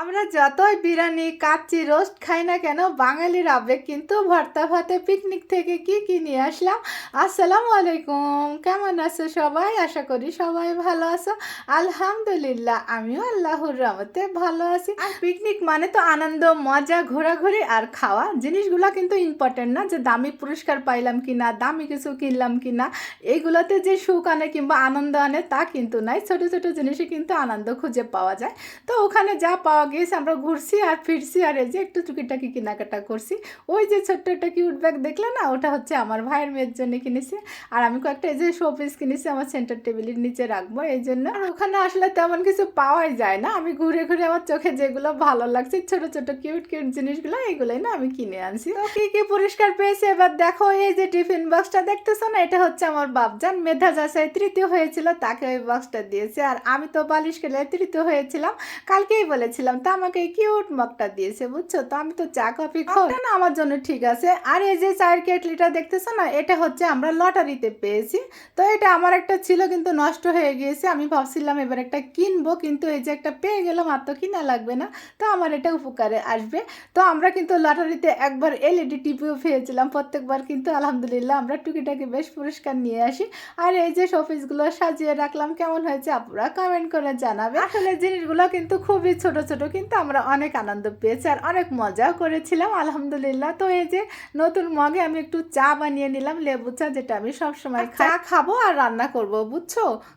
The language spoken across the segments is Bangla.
আমরা যতই বিরিয়ানি, কাচ্চি, রোস্ট খাই না কেন, বাঙালির আবেগ কিন্তু ভর্তা ভাতে পিকনিক থেকে কি কি নিয়ে আসলাম? আসসালামু আলাইকুম। কেমন আছো সবাই? আশা করি সবাই ভালো আছো। আলহামদুলিল্লাহ, আমিও আল্লাহর রহমতে ভালো আছি। আর পিকনিক মানে তো আনন্দ, মজা, ঘোরাঘুরি আর খাওয়া। জিনিসগুলো কিন্তু ইম্পর্টেন্ট না যে দামি পুরস্কার পাইলাম কি না দামি কিছু কিনলাম কি না এইগুলোতে যে সুখ আনে কিংবা আনন্দ আনে তা কিন্তু নাই। ছোট ছোট জিনিসে কিন্তু আনন্দ খুঁজে পাওয়া যায়। তো ওখানে যা পাওয়া গিয়েছে আমরা ঘুরছি আর ফিরছি আর এই যে একটু টুকিটাকি কেনাকাটা করছি। ওই যে ছোট্ট একটা কিউট ব্যাগ দেখলে না, ওটা হচ্ছে আমার ভাইয়ের মেয়ের জন্য কিনেছি। আর আমি কয়েকটা এই যে শো পিস কিনেছি, আমার সেন্টার টেবিলের নিচে রাখব এই জন্য। আর ওখানে আসলে তেমন কিছু পাওয়াই যায় না। আমি ঘুরে ঘুরে আমার চোখে যেগুলো ভালো লাগছে, ছোট ছোট কিউট কিউট জিনিসগুলো, এইগুলোই না আমি কিনে আনছি। তো কি কি পুরস্কার পেয়েছে? এবার দেখো, এই যে টিফিন বক্সটা দেখতেছো না? এটা হচ্ছে আমার বাপজান। মেধা যাচাই তৃতীয় হয়েছিল, তাকে ওই বক্সটা দিয়েছে। আর আমি তো বালিশ খেলে তৃতীয় হয়েছিলাম। কালকেই বলেছিলাম তো আমাকে এই কিউট মগটা দিয়েছে বুঝছ? তো আমি তো চা কফি খাই না আমার জন্য ঠিক আছে। আর এই যে চায়ের কেটলিটা দেখতেছো না এটা হচ্ছে আমরা লটারিতে পেয়েছি। তো এটা আমার একটা ছিল কিন্তু নষ্ট হয়ে গিয়েছে। আমি ভাবছিলাম এবার একটা কিনবো কিন্তু এই যে একটা পেয়ে গেলাম আর তো কিনা লাগবে না। তো আমার এটা উপকারে আসবে। তো আমরা কিন্তু লটারিতে একবার এলইডি টিভিও পেয়েছিলাম প্রত্যেকবার কিন্তু আলহামদুলিল্লাহ আমরা টুকিটাকি বেশ পুরস্কার নিয়ে আসি। আর এই যে শোপিসগুলো সাজিয়ে রাখলাম কেমন হয়েছে আপনারা কমেন্ট করে জানাবে। আসলে জিনিসগুলো কিন্তু খুবই ছোট ছোট কিন্তু আমরা অনেক আনন্দ পেয়েছি আর অনেক মজাও করেছিলাম আলহামদুলিল্লাহ। তো এই যে নতুন মগে আমি একটু চা বানিয়ে নিলাম লেবু চা যেটা আমি সবসময় চা খাব আর রান্না করব বুঝছ?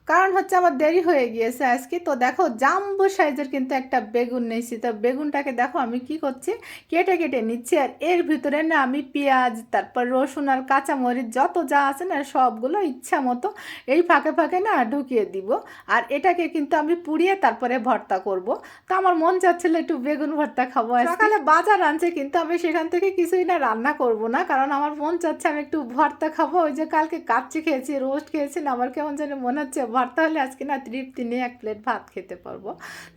কারণ হচ্ছে আমার দেরি হয়ে গিয়েছে আজকে। তো দেখো জাম্বু সাইজের কিন্তু একটা বেগুন নিয়েছি। তো বেগুনটাকে দেখো আমি কি করছি কেটে কেটে নিচ্ছি আর এর ভিতরে না আমি পেঁয়াজ তারপর রসুন আর কাঁচামরিচ যত যা আছে না সবগুলো ইচ্ছা মতো এই ফাঁকে ফাঁকে না ঢুকিয়ে দিব। আর এটাকে কিন্তু আমি পুড়িয়ে তারপরে ভর্তা করব। তো আমার মন চাচ্ছিল একটু বেগুন ভর্তা খাব। সকালে বাজার আনছে কিন্তু আমি সেখান থেকে কিছুই না রান্না করব না কারণ আমার মন চাচ্ছে আমি একটু ভর্তা খাব। ওই যে কালকে কাচ্চি খেয়েছি রোস্ট খেয়েছি না আমার কেমন যেন মনে হচ্ছে ভর্তা হলে আজকে না তৃপ্তি নিয়ে এক প্লেট ভাত খেতে পারব।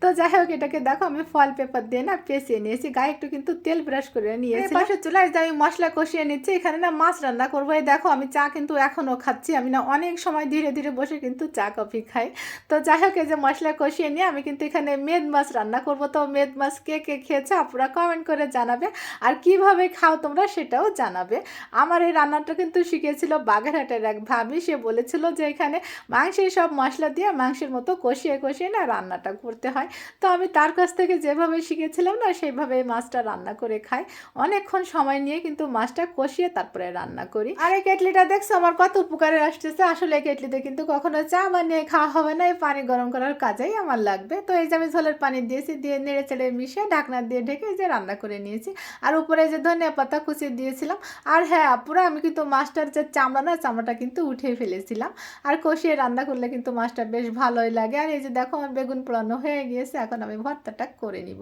তো যাই হোক এটাকে দেখো আমি ফল পেপার দিয়ে না পেঁচিয়ে নিয়েছি গায়ে একটু কিন্তু তেল ব্রাশ করে নিয়েছি। পাশে চুলায় যে আমি মশলা কষিয়ে নিচ্ছি এখানে না মাছ রান্না করব। এই দেখো আমি চা কিন্তু এখনও খাচ্ছি আমি না অনেক সময় ধীরে ধীরে বসে কিন্তু চা কফি খাই। তো যাই হোক এই যে মশলা কষিয়ে নিয়ে আমি কিন্তু এখানে মেদ মাছ রান্না করব। তো মেদ মাছ কে কে খেয়েছে আপনারা কমেন্ট করে জানাবে। আর কীভাবে খাও তোমরা সেটাও জানাবে। আমার এই রান্নাটা কিন্তু শিখেছিল বাগেরহাটের এক ভাবি। সে বলেছিল যে এখানে মাংসের সব মশলা দিয়ে মাংসের মতো কষিয়ে কষিয়ে না রান্নাটা করতে হয়। তো আমি তার কাছ থেকে যেভাবে শিখেছিলাম না সেইভাবে মাছটা রান্না করে খাই। অনেকক্ষণ সময় নিয়ে কিন্তু মাছটা কষিয়ে তারপরে রান্না করি। আর এই কেটলিটা দেখছ? আমার কত উপকারে আসতেছে। আসলে এই কেটলিতে কিন্তু কখনো চা বানিয়ে খাওয়া হবে না। এই পানি গরম করার কাজেই আমার লাগবে। তো এই যে আমি ঝোলের পানি দিয়েছি, দিয়ে নেড়ে চেড়ে মিশিয়ে ঢাকনা দিয়ে ঢেকে যে রান্না করে নিয়েছি। আর উপরে যে ধনিয়া পাতা কুচিয়ে দিয়েছিলাম। আর হ্যাঁ পুরো আমি কিন্তু মাছটার যে চামড়া না, চামড়াটা কিন্তু উঠিয়ে ফেলেছিলাম। আর কষিয়ে রান্না করলে কিন্তু মাছটা বেশ ভালোই লাগে। আর এই যে দেখো, আমার বেগুন পোড়ানো হয়ে গিয়েছে। এখন আমি ভর্তাটা করে নিব।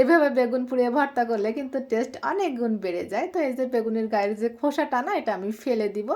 এভাবে বেগুন পুড়িয়ে ভর্তা করলে কিন্তু টেস্ট অনেক গুণ বেড়ে যায়। তো এই যে বেগুনের গায়ের যে খোসাটা না, এটা আমি ফেলে দিব।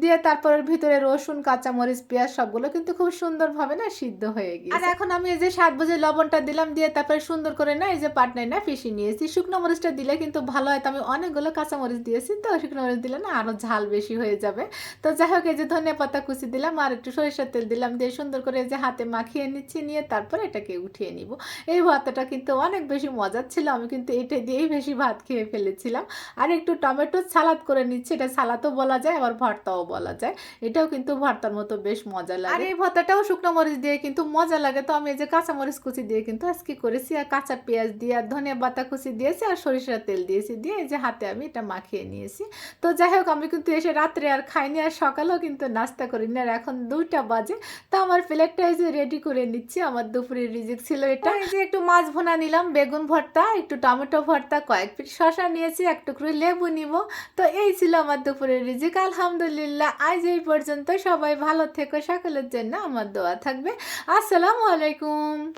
দিয়ে তারপর ভিতরে রসুন, কাঁচামরিচ, পেঁয়াজ সবগুলো কিন্তু খুব সুন্দরভাবে না সিদ্ধ হয়ে গিয়েছে। আর এখন আমি এই যে সাত বুঝে লবণটা দিলাম। দিয়ে তারপরে সুন্দর করে না এই যে পাটনায় না পিষি নিয়েছি। শুকনো মরিচটা দিলে কিন্তু ভালো হয়। তো আমি অনেকগুলো কাঁচামরিচ দিয়েছি তো শুকনো মরিচ দিলে না আরও ঝাল বেশি হয়ে যাবে। তো যাই হোক এই যে ধনিয়া পাতা কুচি দিলাম আর একটু সরিষার তেল দিলাম দিয়ে সুন্দর করে এই যে হাতে মাখিয়ে নিচ্ছি নিয়ে তারপর এটাকে উঠিয়ে নিব। এই ভাতটা কিন্তু অনেক বেশি মজার ছিল আমি কিন্তু এটা দিয়েই বেশি ভাত খেয়ে ফেলেছিলাম। আর একটু টমেটো সালাদ করে নিচ্ছি এটা সালাদও বলা যায় আবার ভর্তাও বলা যায়। এটাও কিন্তু ভর্তার মতো বেশ মজা লাগে। আর এই ভর্তাটাও শুকনো মরিচ দিয়ে কিন্তু মজা লাগে। তো আমি এই যে কাঁচা মরিচ কুচি দিয়ে কিন্তু আজকে করেছি কাঁচা পেঁয়াজ দিয়ে, আর ধনিয়া পাতা কুচি দিয়েছি, আর সরিষার তেল দিয়েছি। দিয়ে এই যে হাতে আমি এটা মাখিয়ে নিয়েছি। তো যাই হোক, আমি কিন্তু এসে রাত্রে আর খাইনি, আর সকালেও কিন্তু নাস্তা করিনি। আর এখন দুইটা বাজে, তো আমার প্লেটটা এই যে রেডি করে নিচ্ছি। আমার দুপুরের রিজিক ছিল এটা। এই যে একটু মাছ ভুনা নিলাম, বেগুন ভর্তা, একটু টমেটো ভর্তা, কয়েক পিস শশা নিয়েছি, এক টুকরো লেবু নিব। তো এই ছিল আমার দুপুরের রিজিক। আলহামদুলিল্লাহ, আজ এই পর্যন্ত সবাই ভালো থেকো, সকলের জন্য আমার দোয়া থাকবে। আসসালামু আলাইকুম।